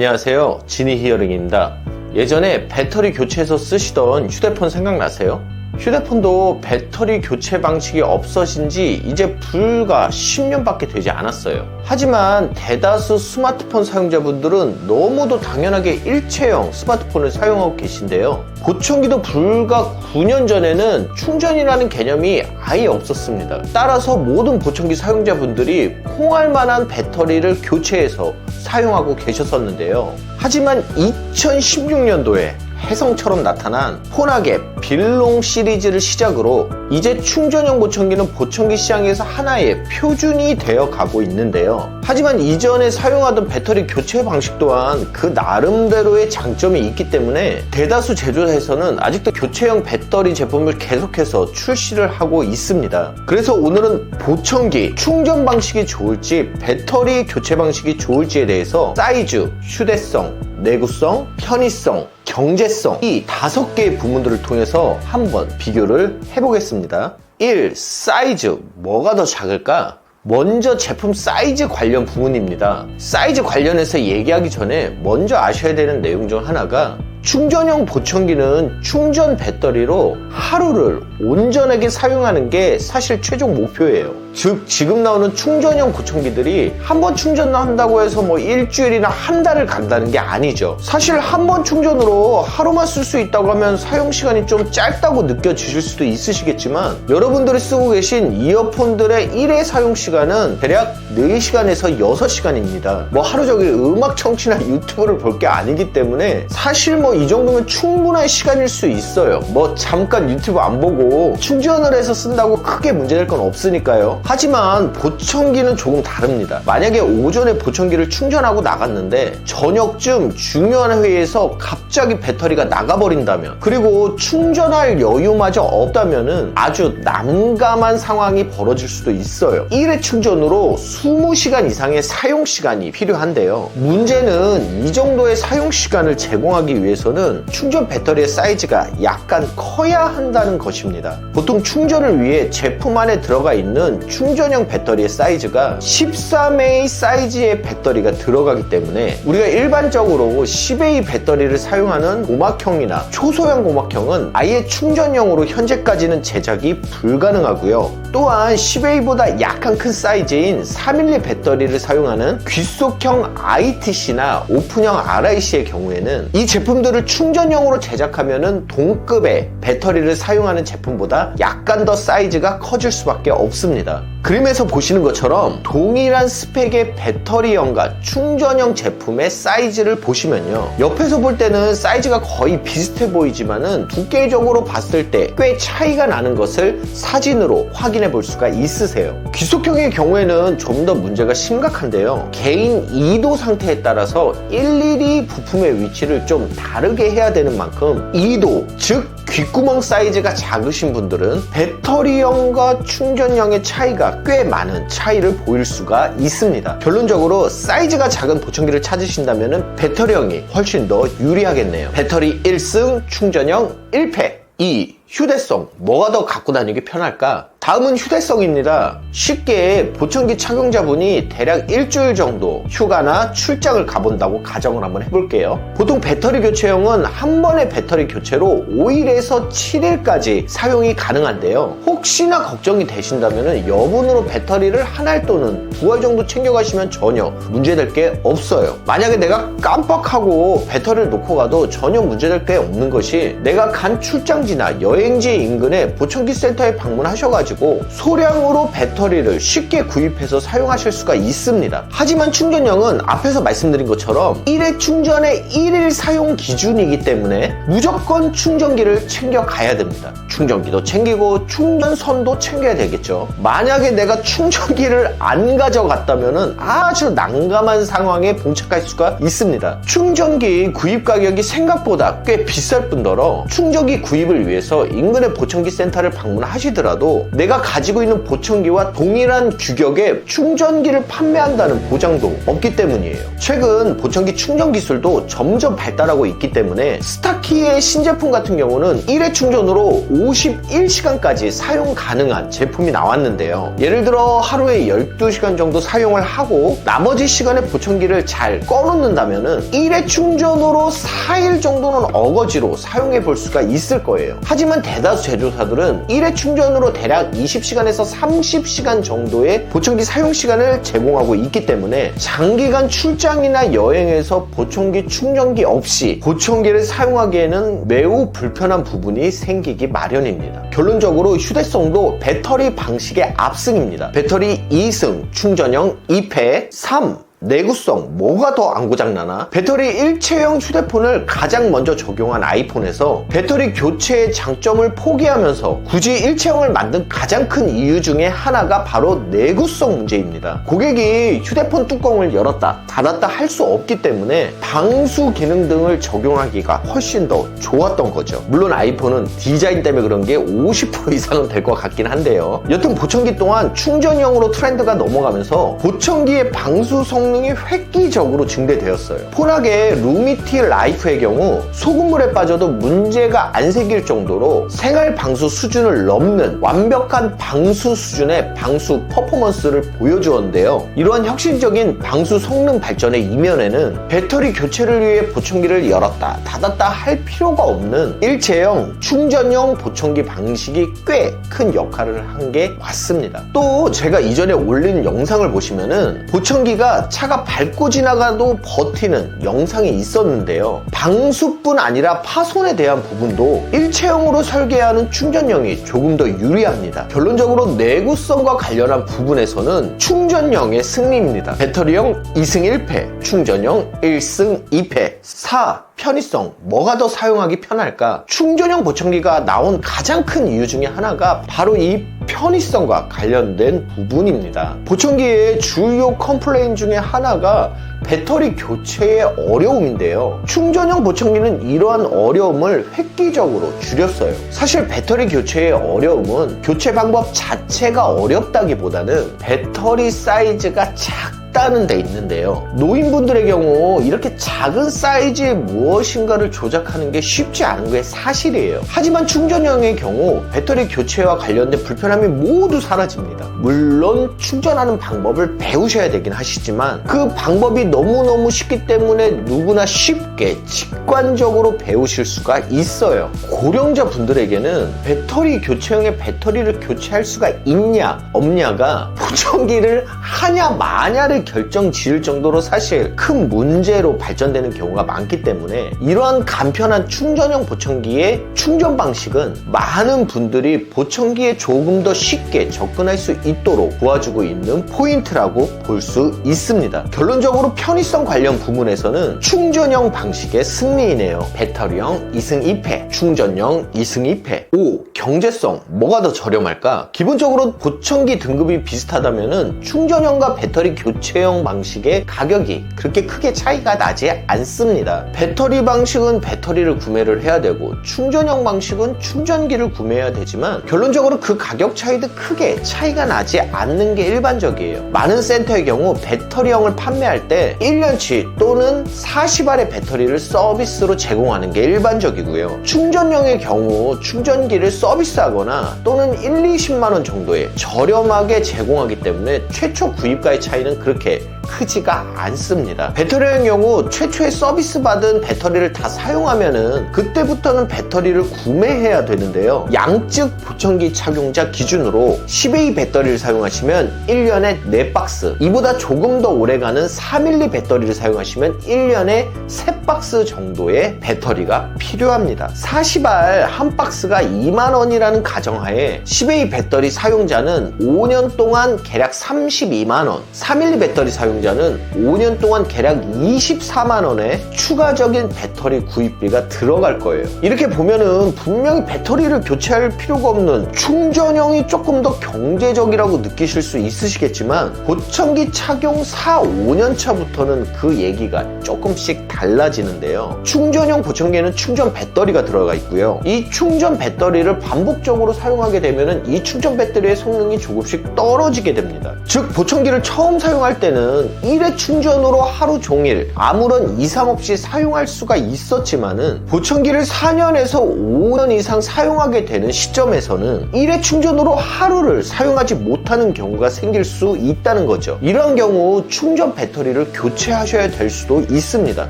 안녕하세요. 지니 히어링입니다. 예전에 배터리 교체해서 쓰시던 휴대폰 생각나세요? 휴대폰도 배터리 교체 방식이 없어진 지 이제 불과 10년밖에 되지 않았어요. 하지만 대다수 스마트폰 사용자분들은 너무도 당연하게 일체형 스마트폰을 사용하고 계신데요. 보청기도 불과 9년 전에는 충전이라는 개념이 아예 없었습니다. 따라서 모든 보청기 사용자분들이 콩할 만한 배터리를 교체해서 사용하고 계셨었는데요. 하지만 2016년도에 혜성처럼 나타난 폰하게 빌롱 시리즈를 시작으로 이제 충전형 보청기는 보청기 시장에서 하나의 표준이 되어 가고 있는데요. 하지만 이전에 사용하던 배터리 교체 방식 또한 그 나름대로의 장점이 있기 때문에 대다수 제조사에서는 아직도 교체형 배터리 제품을 계속해서 출시를 하고 있습니다. 그래서 오늘은 보청기 충전 방식이 좋을지 배터리 교체 방식이 좋을지에 대해서 사이즈, 휴대성, 내구성, 편의성, 경제성 이 다섯 개의 부문들을 통해서 한번 비교를 해보겠습니다. 1. 사이즈 뭐가 더 작을까? 먼저 제품 사이즈 관련 부분입니다. 사이즈 관련해서 얘기하기 전에 먼저 아셔야 되는 내용 중 하나가 충전형 보청기는 충전 배터리로 하루를 온전하게 사용하는 게 사실 최종 목표예요. 즉, 지금 나오는 충전형 보청기들이 한 번 충전한다고 해서 뭐 일주일이나 한 달을 간다는 게 아니죠. 사실 한 번 충전으로 하루만 쓸 수 있다고 하면 사용 시간이 좀 짧다고 느껴지실 수도 있으시겠지만 여러분들이 쓰고 계신 이어폰들의 1회 사용 시간은 대략 4시간에서 6시간입니다. 뭐 하루 종일 음악 청취나 유튜브를 볼 게 아니기 때문에 사실 뭐 이 정도면 충분한 시간일 수 있어요. 뭐 잠깐 유튜브 안 보고 충전을 해서 쓴다고 크게 문제될 건 없으니까요. 하지만 보청기는 조금 다릅니다. 만약에 오전에 보청기를 충전하고 나갔는데 저녁쯤 중요한 회의에서 갑자기 배터리가 나가버린다면 그리고 충전할 여유마저 없다면 아주 난감한 상황이 벌어질 수도 있어요. 1회 충전으로 20시간 이상의 사용 시간이 필요한데요. 문제는 이 정도의 사용 시간을 제공하기 위해서는 충전 배터리의 사이즈가 약간 커야 한다는 것입니다. 보통 충전을 위해 제품 안에 들어가 있는 충전형 배터리의 사이즈가 13A 사이즈의 배터리가 들어가기 때문에 우리가 일반적으로 10A 배터리를 사용하는 고막형이나 초소형 고막형은 아예 충전형으로 현재까지는 제작이 불가능하고요. 또한 10A보다 약간 큰 사이즈인 3mm 배터리를 사용하는 귀속형 ITC나 오픈형 RIC의 경우에는 이 제품들을 충전형으로 제작하면 동급의 배터리를 사용하는 제품보다 약간 더 사이즈가 커질 수밖에 없습니다. 그림에서 보시는 것처럼 동일한 스펙의 배터리형과 충전형 제품의 사이즈를 보시면요. 옆에서 볼 때는 사이즈가 거의 비슷해 보이지만은 두께적으로 봤을 때 꽤 차이가 나는 것을 사진으로 확인해 볼 수가 있으세요. 귀속형의 경우에는 좀 더 문제가 심각한데요. 개인 이도 상태에 따라서 일일이 부품의 위치를 좀 다르게 해야 되는 만큼 이도, 즉 귓구멍 사이즈가 작으신 분들은 배터리형과 충전형의 차이가 꽤 많은 차이를 보일 수가 있습니다. 결론적으로 사이즈가 작은 보청기를 찾으신다면 배터리형이 훨씬 더 유리하겠네요. 배터리 1승, 충전형 1패. 2. 휴대성. 뭐가 더 갖고 다니기 편할까? 다음은 휴대성입니다. 쉽게 보청기 착용자분이 대략 일주일 정도 휴가나 출장을 가본다고 가정을 한번 해볼게요. 보통 배터리 교체형은 한 번의 배터리 교체로 5일에서 7일까지 사용이 가능한데요. 혹시나 걱정이 되신다면 여분으로 배터리를 한 알 또는 두 알 정도 챙겨가시면 전혀 문제될 게 없어요. 만약에 내가 깜빡하고 배터리를 놓고 가도 전혀 문제될 게 없는 것이 내가 간 출장지나 여행지 인근에 보청기 센터에 방문하셔가지고 가지고 소량으로 배터리를 쉽게 구입해서 사용하실 수가 있습니다. 하지만 충전형은 앞에서 말씀드린 것처럼 1회 충전의 1일 사용 기준이기 때문에 무조건 충전기를 챙겨 가야 됩니다. 충전기도 챙기고 충전선도 챙겨야 되겠죠. 만약에 내가 충전기를 안 가져갔다면 아주 난감한 상황에 봉착할 수가 있습니다. 충전기 구입 가격이 생각보다 꽤 비쌀 뿐더러 충전기 구입을 위해서 인근의 보청기 센터를 방문하시더라도 내가 가지고 있는 보청기와 동일한 규격의 충전기를 판매한다는 보장도 없기 때문이에요. 최근 보청기 충전 기술도 점점 발달하고 있기 때문에 스타키의 신제품 같은 경우는 1회 충전으로 51시간까지 사용 가능한 제품이 나왔는데요. 예를 들어 하루에 12시간 정도 사용을 하고 나머지 시간에 보청기를 잘 꺼놓는다면 1회 충전으로 4일 정도는 어거지로 사용해 볼 수가 있을 거예요. 하지만 대다수 제조사들은 1회 충전으로 대략 20시간에서 30시간 정도의 보청기 사용 시간을 제공하고 있기 때문에 장기간 출장이나 여행에서 보청기 충전기 없이 보청기를 사용하기에는 매우 불편한 부분이 생기기 마련입니다. 결론적으로 휴대성도 배터리 방식의 압승입니다. 배터리 2승, 충전형 2패 3. 내구성 뭐가 더 안 고장나나? 배터리 일체형 휴대폰을 가장 먼저 적용한 아이폰에서 배터리 교체의 장점을 포기하면서 굳이 일체형을 만든 가장 큰 이유 중에 하나가 바로 내구성 문제입니다. 고객이 휴대폰 뚜껑을 열었다 닫았다 할 수 없기 때문에 방수 기능 등을 적용하기가 훨씬 더 좋았던 거죠. 물론 아이폰은 디자인 때문에 그런 게 50% 이상은 될 것 같긴 한데요. 여튼 보청기 또한 충전형으로 트렌드가 넘어가면서 보청기의 방수 성 능이 획기적으로 증대되었어요. 폰하게 루미티 라이프의 경우 소금물에 빠져도 문제가 안 생길 정도로 생활 방수 수준을 넘는 완벽한 방수 수준의 방수 퍼포먼스를 보여주었는데요. 이러한 혁신적인 방수 성능 발전의 이면에는 배터리 교체를 위해 보청기를 열었다 닫았다 할 필요가 없는 일체형 충전형 보청기 방식이 꽤 큰 역할을 한 게 맞습니다. 또 제가 이전에 올린 영상을 보시면은 보청기가 차가 밟고 지나가도 버티는 영상이 있었는데요. 방수뿐 아니라 파손에 대한 부분도 일체형으로 설계하는 충전형이 조금 더 유리합니다. 결론적으로 내구성과 관련한 부분에서는 충전형의 승리입니다. 배터리형 2승 1패, 충전형 1승 2패, 4. 편의성, 뭐가 더 사용하기 편할까? 충전형 보청기가 나온 가장 큰 이유 중에 하나가 바로 이 편의성과 관련된 부분입니다. 보청기의 주요 컴플레인 중에 하나가 배터리 교체의 어려움인데요. 충전형 보청기는 이러한 어려움을 획기적으로 줄였어요. 사실 배터리 교체의 어려움은 교체 방법 자체가 어렵다기보다는 배터리 사이즈가 작 다는 데 있는데요. 노인분들의 경우 이렇게 작은 사이즈의 무엇인가를 조작하는 게 쉽지 않은 게 사실이에요. 하지만 충전형의 경우 배터리 교체와 관련된 불편함이 모두 사라집니다. 물론 충전하는 방법을 배우셔야 되긴 하시지만 그 방법이 너무너무 쉽기 때문에 누구나 쉽게 직관적으로 배우실 수가 있어요. 고령자 분들에게는 배터리 교체형의 배터리를 교체할 수가 있냐 없냐가 보청기를 하냐 마냐를 결정 지을 정도로 사실 큰 문제로 발전되는 경우가 많기 때문에 이러한 간편한 충전형 보청기의 충전 방식은 많은 분들이 보청기에 조금 더 쉽게 접근할 수 있도록 도와주고 있는 포인트라고 볼 수 있습니다. 결론적으로 편의성 관련 부분에서는 충전형 방식의 승리이네요. 배터리형 2승 2패, 충전형 2승 2패. 5. 경제성. 뭐가 더 저렴할까? 기본적으로 보청기 등급이 비슷하다면 충전형과 배터리 교체형 방식의 가격이 그렇게 크게 차이가 나지 않습니다. 배터리 방식은 배터리를 구매를 해야 되고 충전형 방식은 충전기를 구매해야 되지만 결론적으로 그 가격 차이도 크게 차이가 나지 않는 게 일반적이에요. 많은 센터의 경우 배터리형을 판매할 때 1년치 또는 40알의 배터리를 서비스로 제공하는 게 일반적이고요. 충전형의 경우 충전기를 서비스 하거나 또는 1, 20만 원 정도의 저렴하게 제공하기 때문에 최초 구입가의 차이는 그렇게 크지가 않습니다. 배터리의 경우 최초에 서비스 받은 배터리를 다 사용하면은 그때부터는 배터리를 구매해야 되는데요. 양측 보청기 착용자 기준으로 10A 배터리를 사용하시면 1년에 4박스, 이보다 조금 더 오래가는 4밀리 배터리를 사용하시면 1년에 3박스 정도의 배터리가 필요합니다. 40알 한 박스가 2만 원이라는 가정하에 10A 배터리 사용자는 5년 동안 계략 32만원, 4밀리 배터리 사용 자는 5년 동안 계략 24만원의 추가적인 배터리 구입비가 들어갈 거예요. 이렇게 보면은 분명히 배터리를 교체할 필요가 없는 충전형이 조금 더 경제적이라고 느끼실 수 있으시겠지만 보청기 착용 4, 5년 차부터는 그 얘기가 조금씩 달라지는데요. 충전형 보청기에는 충전 배터리가 들어가 있고요. 이 충전 배터리를 반복적으로 사용하게 되면 이 충전 배터리의 성능이 조금씩 떨어지게 됩니다. 즉 보청기를 처음 사용할 때는 1회 충전으로 하루 종일 아무런 이상 없이 사용할 수가 있었지만은 보청기를 4년에서 5년 이상 사용하게 되는 시점에서는 1회 충전으로 하루를 사용하지 못하는 경우가 생길 수 있다는 거죠. 이런 경우 충전 배터리를 교체하셔야 될 수도 있습니다.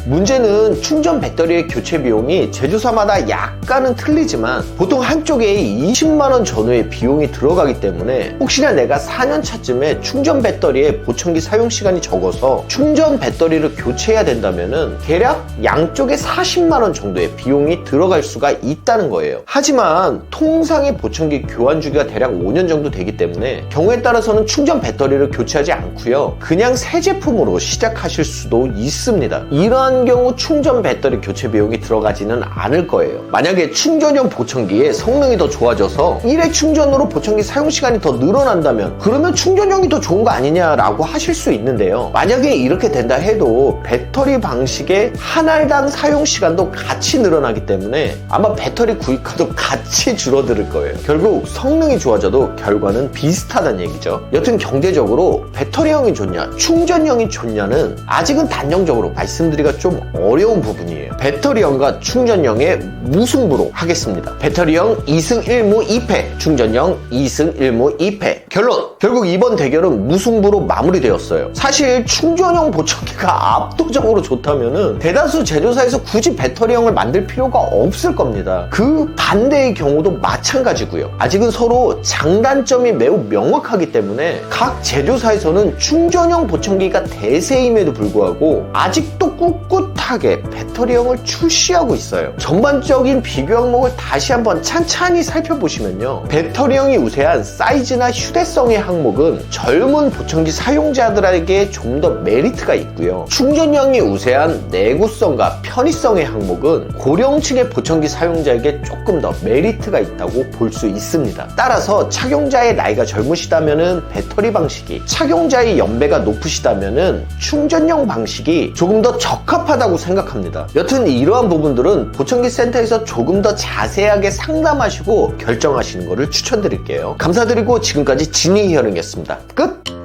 문제는 충전 배터리의 교체 비용이 제조사마다 약간은 틀리지만 보통 한쪽에 20만원 전후의 비용이 들어가기 때문에 혹시나 내가 4년 차쯤에 충전 배터리의 보청기 사용 시간이 적어서 충전 배터리를 교체해야 된다면은 대략 양쪽에 40만 원 정도의 비용이 들어갈 수가 있다는 거예요. 하지만 통상의 보청기 교환 주기가 대략 5년 정도 되기 때문에 경우에 따라서는 충전 배터리를 교체하지 않고요. 그냥 새 제품으로 시작하실 수도 있습니다. 이러한 경우 충전 배터리 교체 비용이 들어가지는 않을 거예요. 만약에 충전형 보청기의 성능이 더 좋아져서 1회 충전으로 보청기 사용 시간이 더 늘어난다면 그러면 충전형이 더 좋은 거 아니냐라고 하실 수 있는데요. 만약에 이렇게 된다 해도 배터리 방식의 한 알당 사용 시간도 같이 늘어나기 때문에 아마 배터리 구입가도 같이 줄어들 거예요. 결국 성능이 좋아져도 결과는 비슷하다는 얘기죠. 여튼 경제적으로 배터리형이 좋냐, 충전형이 좋냐는 아직은 단정적으로 말씀드리기가 좀 어려운 부분이에요. 배터리형과 충전형의 무승부로 하겠습니다. 배터리형 2승 1무 2패, 충전형 2승 1무 2패. 결론! 결국 이번 대결은 무승부로 마무리되었어요. 사실 충전형 보청기가 압도적으로 좋다면은 대다수 제조사에서 굳이 배터리형을 만들 필요가 없을 겁니다. 그 반대의 경우도 마찬가지고요. 아직은 서로 장단점이 매우 명확하기 때문에 각 제조사에서는 충전형 보청기가 대세임에도 불구하고 아직도 꿋꿋하게 배터리형을 출시하고 있어요. 전반적인 비교 항목을 다시 한번 찬찬히 살펴보시면요. 배터리형이 우세한 사이즈나 휴대성의 항목은 젊은 보청기 사용자들에게 좀 더 메리트가 있고요. 충전형이 우세한 내구성과 편의성의 항목은 고령층의 보청기 사용자에게 조금 더 메리트가 있다고 볼 수 있습니다. 따라서 착용자의 나이가 젊으시다면 배터리 방식이, 착용자의 연배가 높으시다면 충전형 방식이 조금 더 적합하다고 생각합니다. 여튼 이러한 부분들은 보청기 센터에서 조금 더 자세하게 상담하시고 결정하시는 것을 추천드릴게요. 감사드리고 지금까지 지니 히어링이었습니다. 끝!